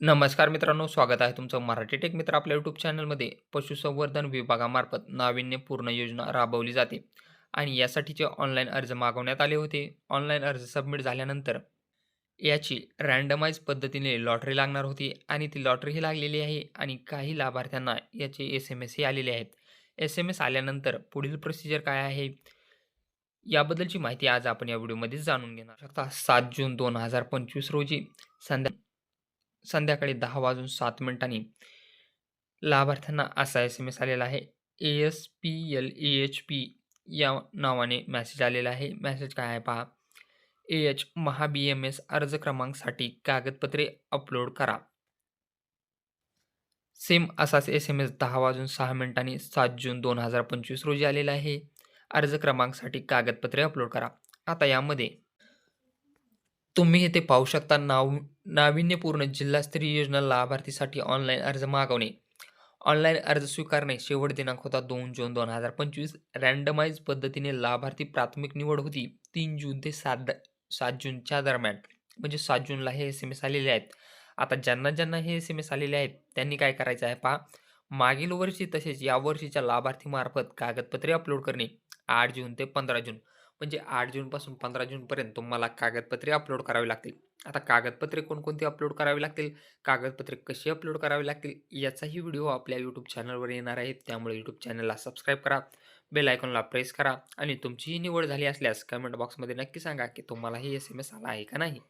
नमस्कार मित्रांनो, स्वागत आहे तुमचं मराठी टेक मित्र आपल्या यूट्यूब चॅनलमध्ये. पशुसंवर्धन विभागामार्फत नाविन्यपूर्ण योजना राबवली जाते आणि यासाठीचे ऑनलाईन अर्ज मागवण्यात आले होते. ऑनलाईन अर्ज सबमिट झाल्यानंतर याची रँडमाइज पद्धतीने लॉटरी लागणार होती आणि ती लॉटरीही लागलेली आहे आणि काही लाभार्थ्यांना याचे एस-एम-एसही आलेले आहेत. एस-एम-एस आल्यानंतर पुढील प्रोसिजर काय आहे? याबद्दलची माहिती आज आपण या व्हिडिओमध्ये जाणून घेणार शकता सात जून 2025 रोजी संध्या संध्याकाळी दहा वाजून सात मिनिटांनी लाभार्थ्यांना असा एस-एम-एस आलेला आहे. ए-एस-पी-एल-ए-एच-पी या नावाने मॅसेज आलेला आहे. मॅसेज काय आहे पहा. ए-एच महा बी-एम-एस अर्ज क्रमांकसाठी कागदपत्रे अपलोड करा. सेम असाच एस-एम-एस दहा वाजून सहा मिनिटांनी सात जून 2025 रोजी आलेला आहे. अर्ज क्रमांकसाठी कागदपत्रे अपलोड करा. आता यामध्ये तुम्ही येथे पाहू शकता नाव नाविन्यपूर्ण जिल्हास्तरीय योजना लाभार्थीसाठी ऑनलाईन अर्ज मागवणे. ऑनलाईन अर्ज स्वीकारणे शेवट दिनांक होता दोन जून 2025. रँडमाइज पद्धतीने लाभार्थी प्राथमिक निवड होती तीन जून ते सात द 7 जूनच्या दरम्यान. म्हणजे सात जूनला हे एस-एम-एस आलेले आहेत. आता ज्यांना ज्यांना हे एस-एम-एस आलेले आहेत त्यांनी काय करायचं आहे पहा. मागील वर्षी तसेच या वर्षीच्या लाभार्थीमार्फत कागदपत्रे अपलोड करणे आठ जून ते 15 जून. म्हणजे आठ जूनपासून 15 जूनपर्यंत तुम्हाला कागदपत्रे अपलोड करावी लागतील. आता कागदपत्रे कोणकोणती अपलोड करावी लागतील, कागदपत्रे कशी अपलोड करावी लागतील याचाही व्हिडिओ आपल्या यूट्यूब चॅनलवर येणार आहे. त्यामुळे यूट्यूब चॅनलला सबस्क्राईब करा, बेल आयकॉनला प्रेस करा आणि तुमचीही निवड झाली असल्यास कमेंट बॉक्समध्ये नक्की सांगा की तुम्हालाही एस-एम-एस आला आहे का नाही?